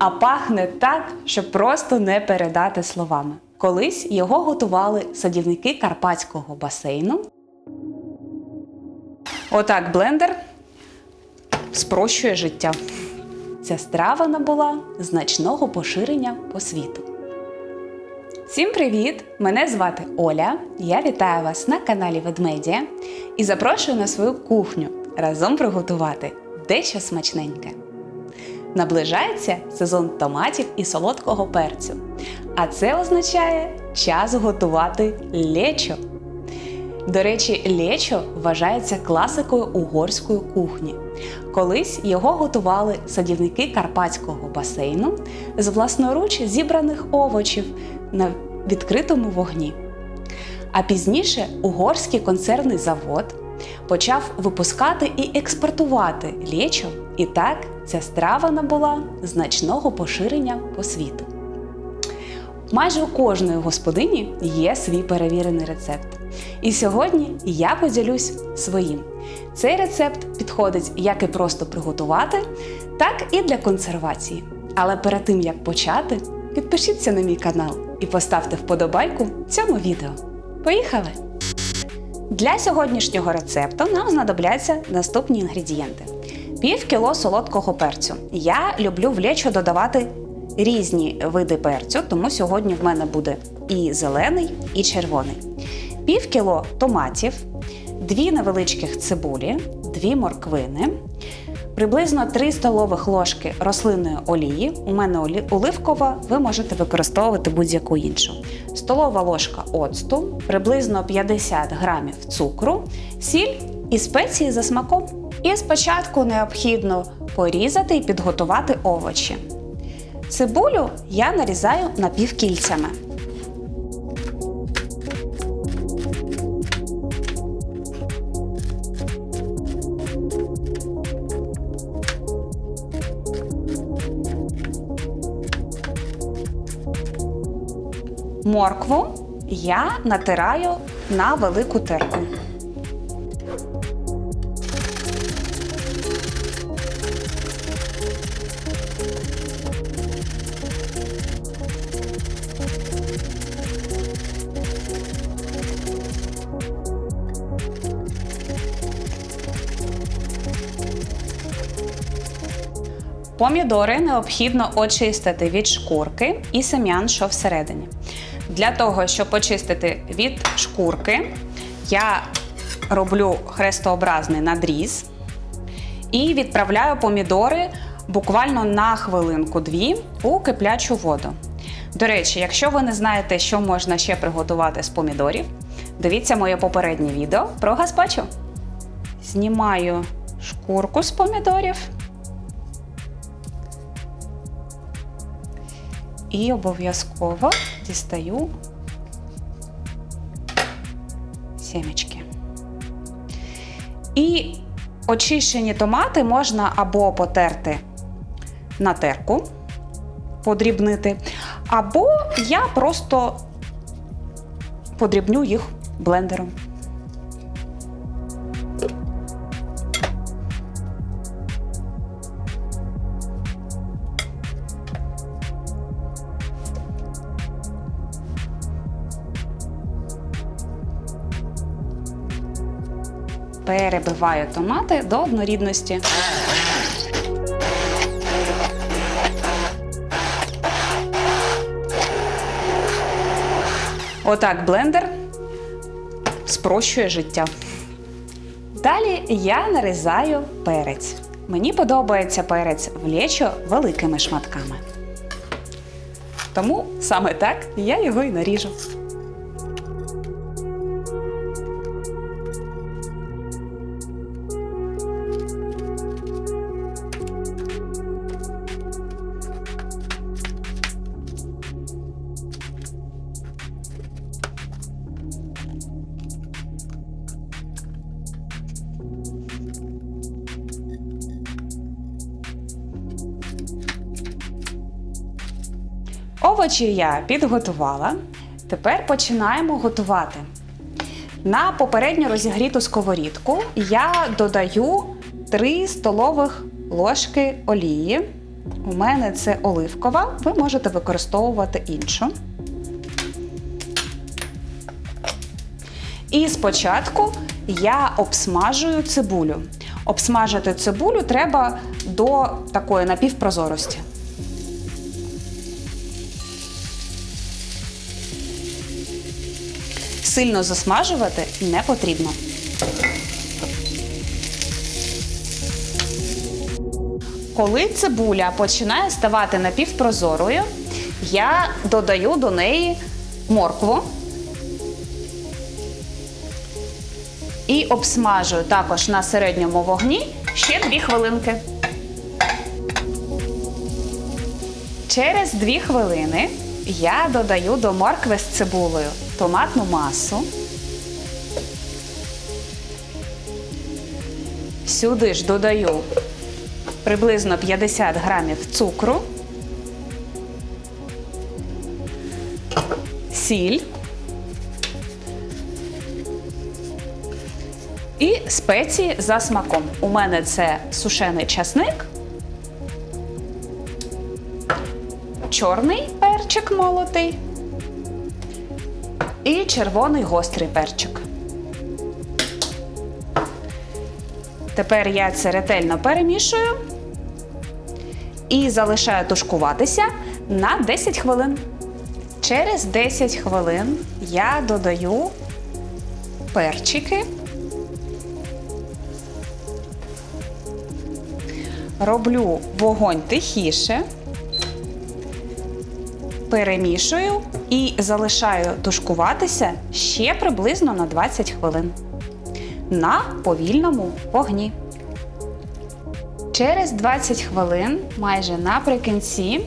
а пахне так, що просто не передати словами. Колись його готували садівники карпатського басейну. Отак блендер спрощує життя. Ця страва набула значного поширення по світу. Всім привіт! Мене звати Оля. Я вітаю вас на каналі Ведмедія і запрошую на свою кухню разом приготувати дещо смачненьке. Наближається сезон томатів і солодкого перцю. А це означає час готувати лечо. До речі, лечо вважається класикою угорської кухні. Колись його готували садівники карпатського басейну з власноруч зібраних овочів на відкритому вогні. А пізніше угорський консервний завод почав випускати і експортувати лечо, і так ця страва набула значного поширення по світу. Майже у кожної господині є свій перевірений рецепт. І сьогодні я поділюсь своїм. Цей рецепт підходить як і просто приготувати, так і для консервації. Але перед тим як почати, підпишіться на мій канал і поставте вподобайку цьому відео. Поїхали! Для сьогоднішнього рецепту нам знадобляться наступні інгредієнти: пів кіло солодкого перцю. Я люблю в лечо додавати різні види перцю, тому сьогодні в мене буде і зелений, і червоний. Пів кіло томатів, дві невеличких цибулі, дві морквини, приблизно 3 столових ложки рослинної олії. У мене оливкова, ви можете використовувати будь-яку іншу. Столова ложка оцту, приблизно 50 грамів цукру, сіль і спеції за смаком. І спочатку необхідно порізати і підготувати овочі. Цибулю я нарізаю напівкільцями. Моркву я натираю на велику терку. Помідори необхідно очистити від шкурки і сем'ян, що всередині. Для того, щоб очистити від шкурки, я роблю хрестообразний надріз і відправляю помідори буквально на хвилинку-дві у киплячу воду. До речі, якщо ви не знаєте, що можна ще приготувати з помідорів, дивіться моє попереднє відео про гаспачо. Знімаю шкурку з помідорів. І обов'язково дістаю сімечки. І очищені томати можна або потерти на терку, подрібнити, або я просто подрібню їх блендером. Перебиваю томати до однорідності. Отак блендер спрощує життя. Далі я нарізаю перець. Мені подобається перець в лечо великими шматками. Тому саме так я його і наріжу. Овочі я підготувала. Тепер починаємо готувати. На попередньо розігріту сковорідку я додаю 3 столових ложки олії. У мене це оливкова, ви можете використовувати іншу. І спочатку я обсмажую цибулю. Обсмажити цибулю треба до такої напівпрозорості. Сильно засмажувати не потрібно. Коли цибуля починає ставати напівпрозорою, я додаю до неї моркву і обсмажую також на середньому вогні ще 2 хвилинки. Через 2 хвилини я додаю до моркви з цибулею томатну масу. Сюди ж додаю приблизно 50 грамів цукру, сіль і спеції за смаком. У мене це сушений часник, чорний перчик молотий і червоний гострий перчик. Тепер я це ретельно перемішую і залишаю тушкуватися на 10 хвилин. Через 10 хвилин я додаю перчики, роблю вогонь тихіше, перемішую і залишаю тушкуватися ще приблизно на 20 хвилин на повільному вогні. Через 20 хвилин, майже наприкінці,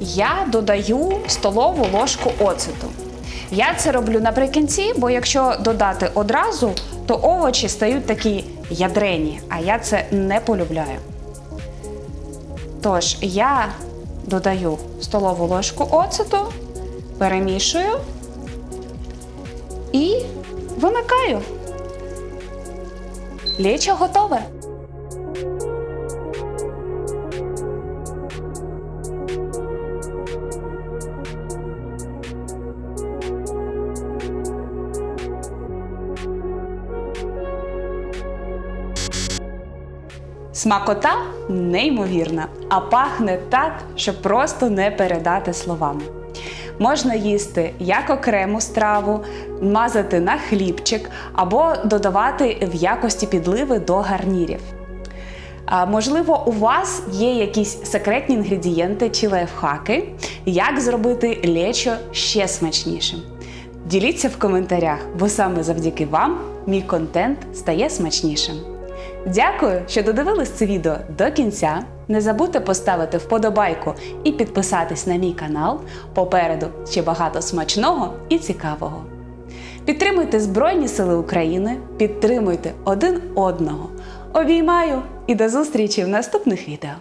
я додаю столову ложку оцету. Я це роблю наприкінці, бо якщо додати одразу, то овочі стають такі ядрені, а я це не полюбляю. Тож я додаю столову ложку оцету, перемішую і вимикаю. Лічо готове. Смакота неймовірна, а пахне так, що просто не передати словами. Можна їсти як окрему страву, мазати на хлібчик або додавати в якості підливи до гарнірів. А, можливо, у вас є якісь секретні інгредієнти чи лайфхаки, як зробити лечо ще смачнішим. Діліться в коментарях, бо саме завдяки вам мій контент стає смачнішим. Дякую, що додивились це відео до кінця. Не забудьте поставити вподобайку і підписатись на мій канал. Попереду ще багато смачного і цікавого. Підтримуйте Збройні Сили України, підтримуйте один одного. Обіймаю і до зустрічі в наступних відео.